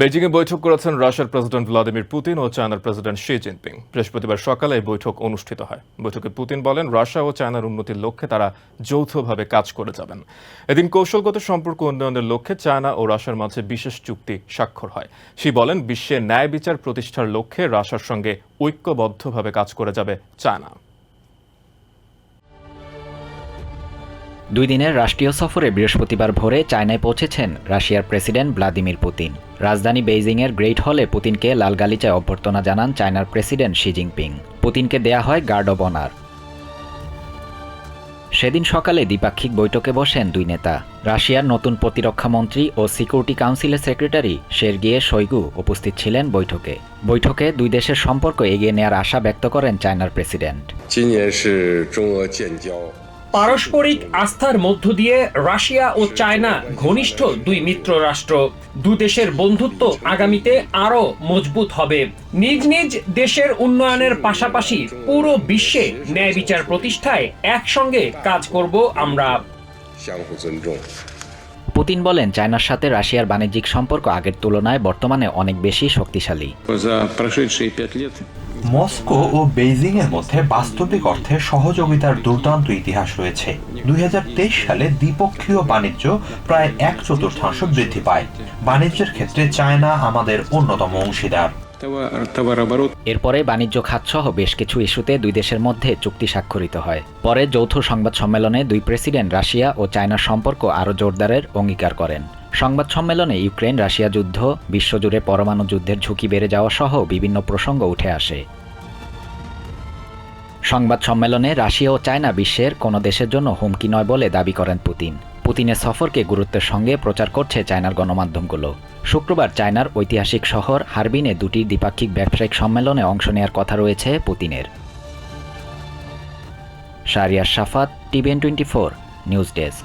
বেজিংয়ে বৈঠক করেছেন রাশিয়ার প্রেসিডেন্ট ভ্লাদিমির পুতিন ও চায়নার প্রেসিডেন্ট শি জিনপিং। বৃহস্পতিবার সকালে এই বৈঠক অনুষ্ঠিত হয়। বৈঠকে পুতিন বলেন, রাশিয়া ও চায়নার উন্নতির লক্ষ্যে তারা যৌথভাবে কাজ করে যাবেন। এদিন কৌশলগত সম্পর্ক উন্নয়নের লক্ষ্যে চায়না ও রাশিয়ার মাঝে বিশেষ চুক্তি স্বাক্ষর হয়। শি বলেন, বিশ্বে ন্যায় বিচার প্রতিষ্ঠার লক্ষ্যে রাশিয়ার সঙ্গে ঐক্যবদ্ধভাবে কাজ করে যাবে চায়না। দুই দিনের রাষ্ট্রীয় সফরে বৃহস্পতিবার ভোরে চায়নায় পৌঁছেছেন রাশিয়ার প্রেসিডেন্ট ভ্লাদিমির পুতিন। রাজধানী বেইজিংয়ের গ্রেট হলে পুতিনকে লালগালিচায় অভ্যর্থনা জানান চায়নার প্রেসিডেন্ট শি জিনপিং। পুতিনকে দেয়া হয় গার্ড অব অনার। সেদিন সকালে দ্বিপাক্ষিক বৈঠকে বসেন দুই নেতা। রাশিয়ার নতুন প্রতিরক্ষামন্ত্রী ও সিকিউরিটি কাউন্সিলের সেক্রেটারি শেরগিয়ে শৈগু উপস্থিত ছিলেন বৈঠকে। বৈঠকে দুই দেশের সম্পর্ক এগিয়ে নেয়ার আশা ব্যক্ত করেন চায়নার প্রেসিডেন্ট। পারস্পরিক আস্থার মধ্য দিয়ে রাশিয়া ও চায়না ঘনিষ্ঠ দুই মিত্র রাষ্ট্র। দু দেশের বন্ধুত্ব আগামীতে আরও মজবুত হবে। নিজ নিজ দেশের উন্নয়নের পাশাপাশি পুরো বিশ্বে ন্যায় বিচার প্রতিষ্ঠায় একসঙ্গে কাজ করব আমরা। পুতিন বলেন চায়নার সাথে রাশিয়ার বাণিজ্যিক সম্পর্ক আগের তুলনায় বর্তমানে অনেক বেশি শক্তিশালী। মস্কো ও বেইজিং এর মধ্যে বাস্তবিক অর্থে সহযোগিতার দুর্দান্ত ইতিহাস রয়েছে। দুই হাজার তেইশ সালে দ্বিপক্ষীয় বাণিজ্য প্রায় এক চতুর্থাংশ বৃদ্ধি পায়। বাণিজ্যের ক্ষেত্রে চায়না আমাদের অন্যতম অংশীদার। এরপরে বাণিজ্য খাত সহ বেশ কিছু ইস্যুতে দুই দেশের মধ্যে চুক্তি স্বাক্ষরিত হয়। পরে যৌথ সংবাদ সম্মেলনে দুই প্রেসিডেন্ট রাশিয়া ও চায়নার সম্পর্ক আরও জোরদারের অঙ্গীকার করেন। সংবাদ সম্মেলনে ইউক্রেন, রাশিয়া যুদ্ধ, বিশ্বজুড়ে পরমাণু যুদ্ধের ঝুঁকি বেড়ে যাওয়া সহ বিভিন্ন প্রসঙ্গ উঠে আসে। সংবাদ সম্মেলনে রাশিয়া ও চায়না বিশ্বের কোনো দেশের জন্য হুমকি নয় বলে দাবি করেন পুতিন। পুতিনের সফরকে গুরুত্বের সঙ্গে প্রচার করছে চায়নার গণমাধ্যমগুলো। শুক্রবার চায়নার ঐতিহাসিক শহর হারবিনে দুটি দ্বিপাক্ষিক ব্যবসায়িক সম্মেলনে অংশ নেওয়ার কথা রয়েছে পুতিনের। Shariar Safat TVN twenty four, news desk.